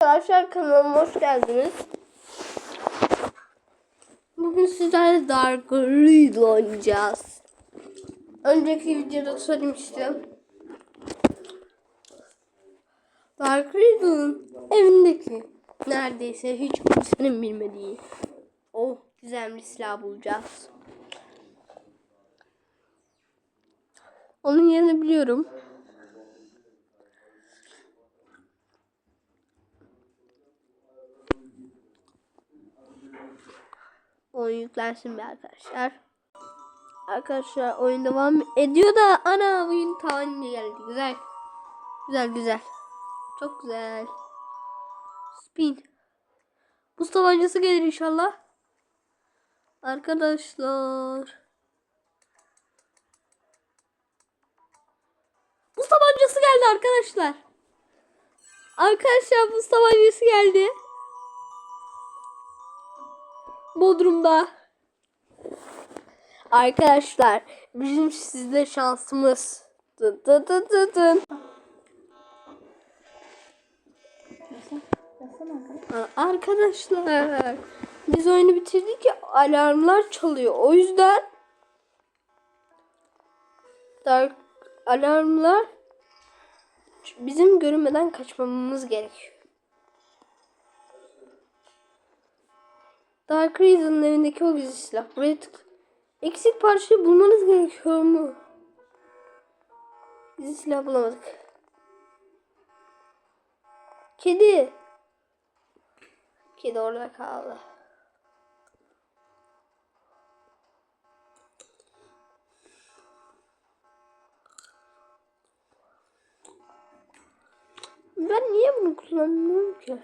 Arkadaşlar kanalıma hoş geldiniz. Bugün sizlerle Dark Riddle oynayacağız. Önceki videoda söylemiştim. Dark Riddle'ın evindeki neredeyse hiç kimsenin bilmediği o gizemli silah bulacağız. Onun yerini biliyorum. Oyun yüklensin bir arkadaşlar. Arkadaşlar oyun devam ediyor da ana oyun tavanına geldi. Güzel. Güzel güzel. Çok güzel. Spin. Buz tabancası gelir inşallah. Arkadaşlar. Buz tabancası geldi arkadaşlar. Arkadaşlar buz tabancası geldi. Bodrum'da. Arkadaşlar bizim sizde şansımız. Dın dın dın dın dın. Arkadaşlar biz oyunu bitirdik ya alarmlar çalıyor. O yüzden dark alarmlar bizim görünmeden kaçmamamız gerekiyor. Dark Reason'ın evindeki o gizli silah. Buraya tık. Eksik parçayı bulmanız gerekiyor mu? Gizli silah bulamadık. Kedi. Kedi orada kaldı. Ben niye bunu kullanmıyorum ki?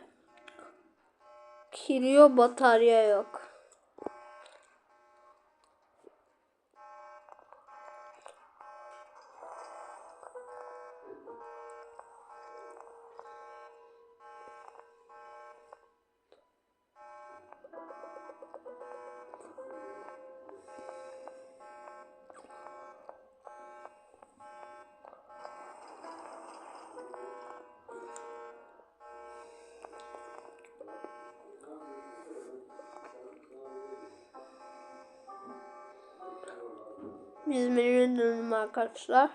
Kirio batarya yok. Biz menüye dönelim arkadaşlar.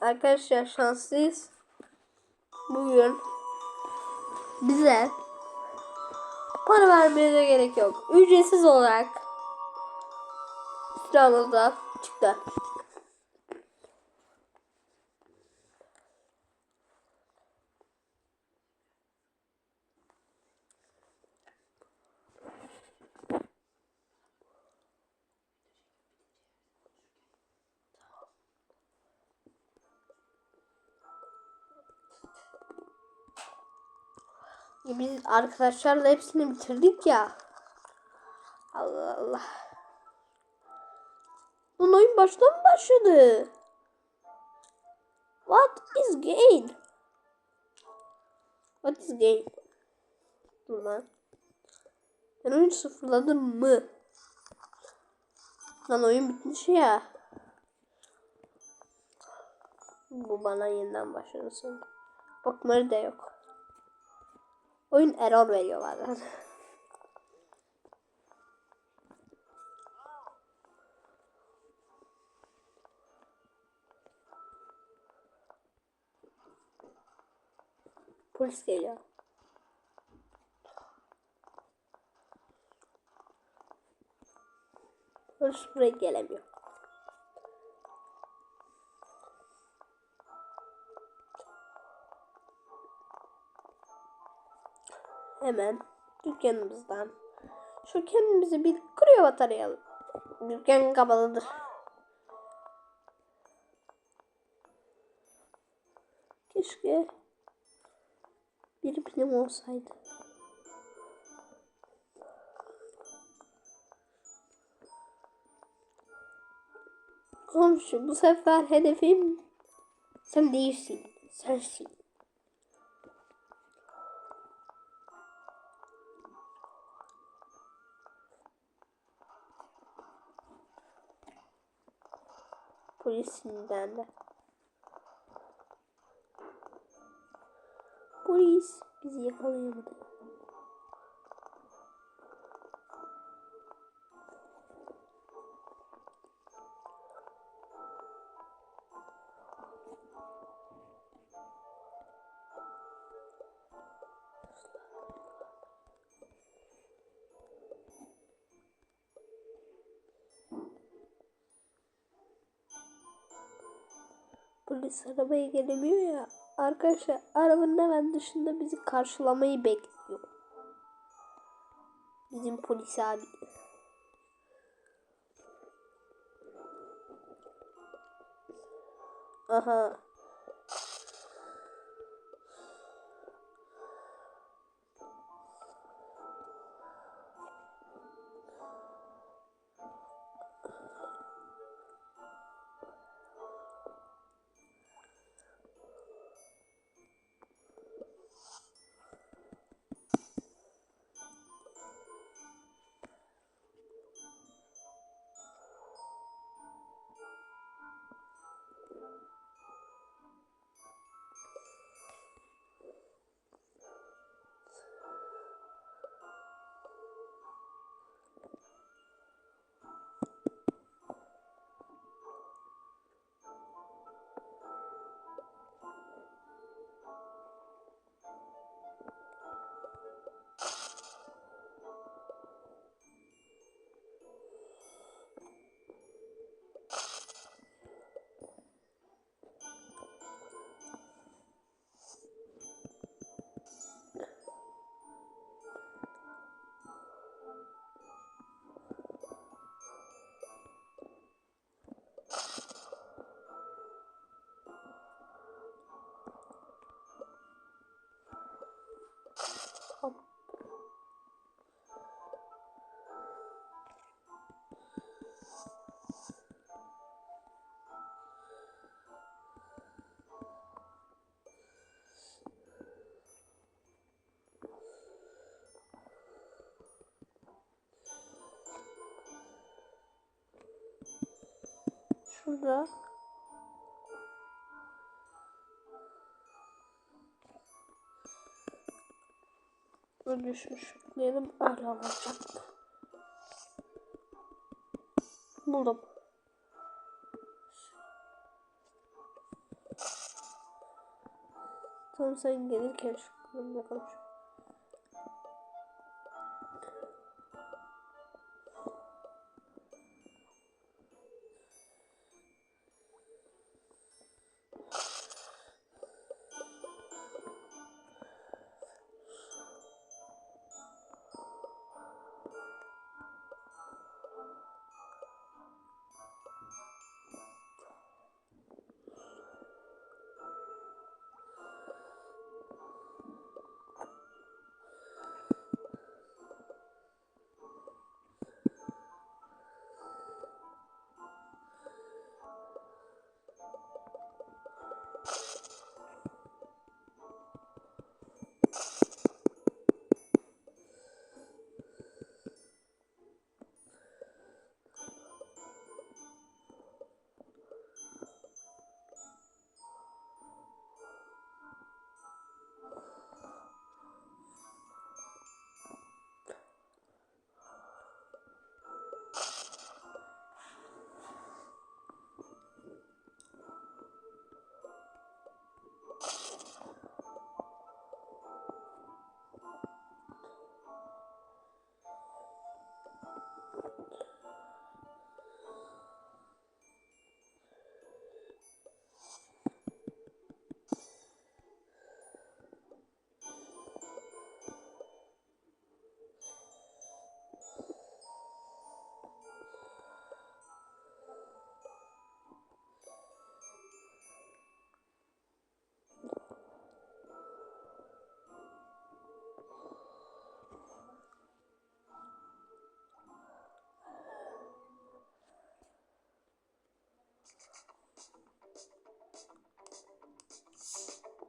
Arkadaşlar şanslıyız. Bugün bize para vermeye de gerek yok. Ücretsiz olarak silahımızda çıktı. Biz arkadaşlarla hepsini bitirdik ya. Allah Allah. Bunun oyun baştan mı başladı? What is game? What is game? Dur lan. Ben oyunu sıfırladım mı? Lan oyun bitmiş ya. Bu bana yeniden başlasın. Bakmaları da yok. Oyun error veriyor bazen. Polis geliyor. Polis buraya gelemiyor. Hemen dükkanımızdan şu kendimize bir kuru batarayalım. Dükkan kapalıdır. Keşke bir pilim olsaydı. Komşu bu sefer hedefim sen değilsin. Sensin. Polisinden de. Polis bizi yakalayamadı. Polis arabaya gelemiyor ya. Arkadaşlar arabanın hemen dışında bizi karşılamayı bekliyor. Bizim polis abi. Aha. Şurada. Şunu düşmüş diyelim öyle olacak. Buldum. Tamam sen gelirken şu bakalım.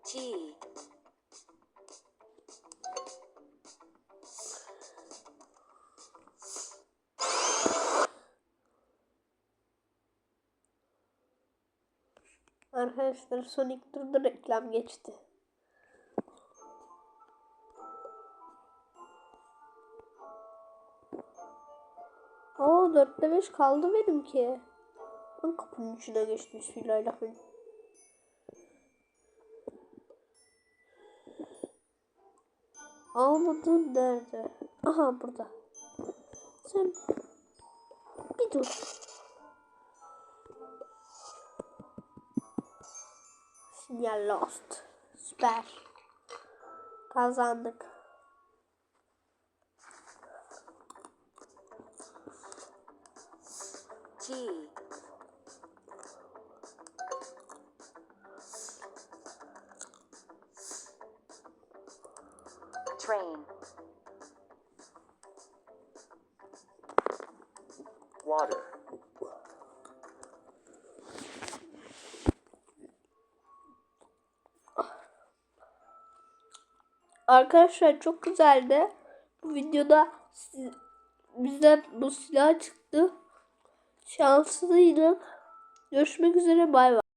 2 Arkadaşlar son ilk turda reklam geçti. Oo 4'te 5 kaldı benimki. Ben kapının içine geçtim. Bismillahirrahmanirrahim. Almadın nerede? Aha burada. Sen bir dur. Sinyal lost. Süper. Kazandık. G. Train. Water. Arkadaşlar çok güzeldi. Bu videoda siz- bize bu silah çıktı. Şanslıydık. Görüşmek üzere bay bay.